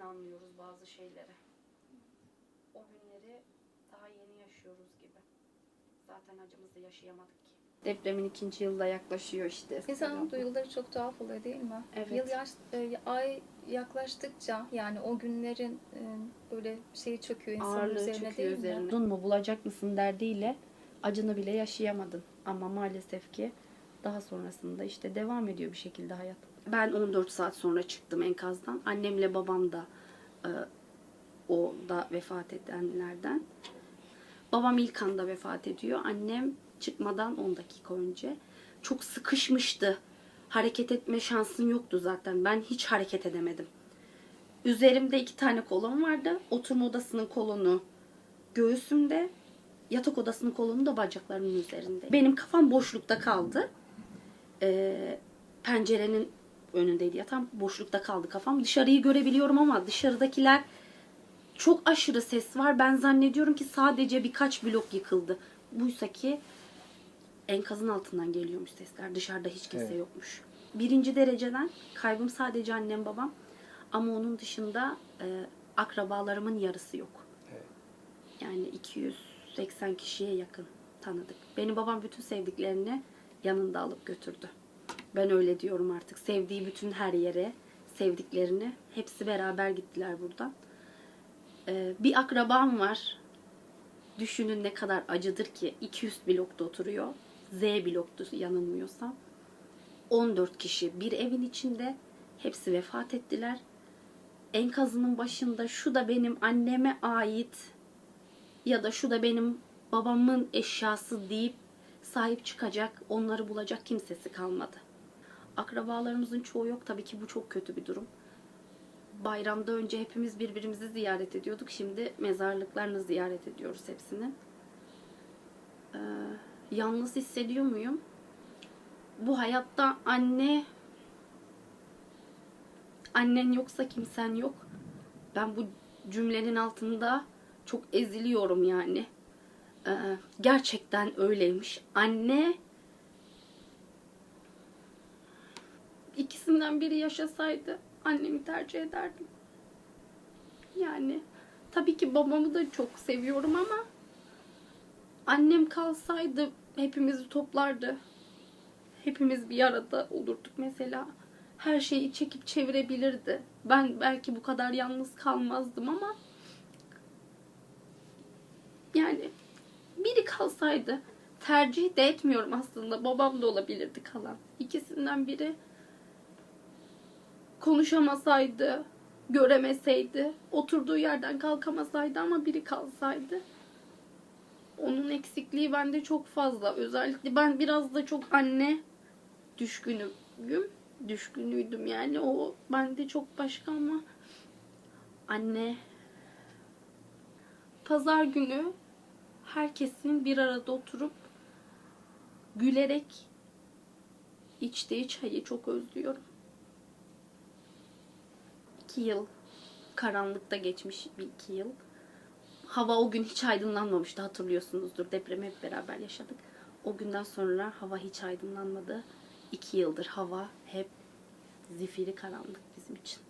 yeni anlıyoruz bazı şeyleri. O günleri daha yeni yaşıyoruz gibi. Zaten acımızı yaşayamadık ki. Depremin ikinci yılda yaklaşıyor işte. İnsanın duyguları çok tuhaf oluyor değil mi? Evet. Yıl yaş, e, ay yaklaştıkça yani o günlerin e, böyle şeyi çöküyor insanın ağırlığı üzerine çöküyor değil mi? üzerine. Buldun mu bulacak mısın derdiyle acını bile yaşayamadın. Ama maalesef ki daha sonrasında işte devam ediyor bir şekilde hayat. Ben 14 saat sonra çıktım enkazdan. Annemle babam da e, o da vefat edenlerden. Babam ilk anda vefat ediyor. Annem çıkmadan 10 dakika önce. Çok sıkışmıştı. Hareket etme şansın yoktu zaten. Ben hiç hareket edemedim. Üzerimde iki tane kolon vardı. Oturma odasının kolonu göğsümde, yatak odasının kolonu da bacaklarımın üzerinde. Benim kafam boşlukta kaldı. Ee, pencerenin önündeydi yatağım. Boşlukta kaldı kafam. Dışarıyı görebiliyorum ama dışarıdakiler çok aşırı ses var. Ben zannediyorum ki sadece birkaç blok yıkıldı. Buysa ki enkazın altından geliyormuş sesler. Dışarıda hiç kimse Evet. yokmuş. Birinci dereceden kaybım sadece annem babam. Ama onun dışında e, akrabalarımın yarısı yok. Evet. Yani 280 kişiye yakın tanıdık. Benim babam bütün sevdiklerini yanında alıp götürdü. Ben öyle diyorum artık. Sevdiği bütün her yere, sevdiklerini hepsi beraber gittiler buradan. Ee, bir akrabam var. Düşünün ne kadar acıdır ki 200 blokta oturuyor. Z bloktu yanılmıyorsam. 14 kişi bir evin içinde. Hepsi vefat ettiler. Enkazının başında şu da benim anneme ait ya da şu da benim babamın eşyası deyip sahip çıkacak, onları bulacak kimsesi kalmadı. Akrabalarımızın çoğu yok. Tabii ki bu çok kötü bir durum. Bayramda önce hepimiz birbirimizi ziyaret ediyorduk. Şimdi mezarlıklarını ziyaret ediyoruz hepsini. Ee, yalnız hissediyor muyum? Bu hayatta anne annen yoksa kimsen yok. Ben bu cümlenin altında çok eziliyorum yani. Ee, gerçekten öyleymiş. Anne ikisinden biri yaşasaydı annemi tercih ederdim. Yani tabii ki babamı da çok seviyorum ama annem kalsaydı hepimizi toplardı. Hepimiz bir arada olurduk mesela. Her şeyi çekip çevirebilirdi. Ben belki bu kadar yalnız kalmazdım ama yani biri kalsaydı tercih de etmiyorum aslında. Babam da olabilirdi kalan. İkisinden biri konuşamasaydı, göremeseydi, oturduğu yerden kalkamasaydı ama biri kalsaydı. Onun eksikliği bende çok fazla. Özellikle ben biraz da çok anne düşkünüyüm. Düşkünüydüm yani. O bende çok başka ama anne pazar günü herkesin bir arada oturup gülerek içtiği çayı çok özlüyorum. İki yıl karanlıkta geçmiş bir iki yıl. Hava o gün hiç aydınlanmamıştı hatırlıyorsunuzdur. Depremi hep beraber yaşadık. O günden sonra hava hiç aydınlanmadı. İki yıldır hava hep zifiri karanlık bizim için.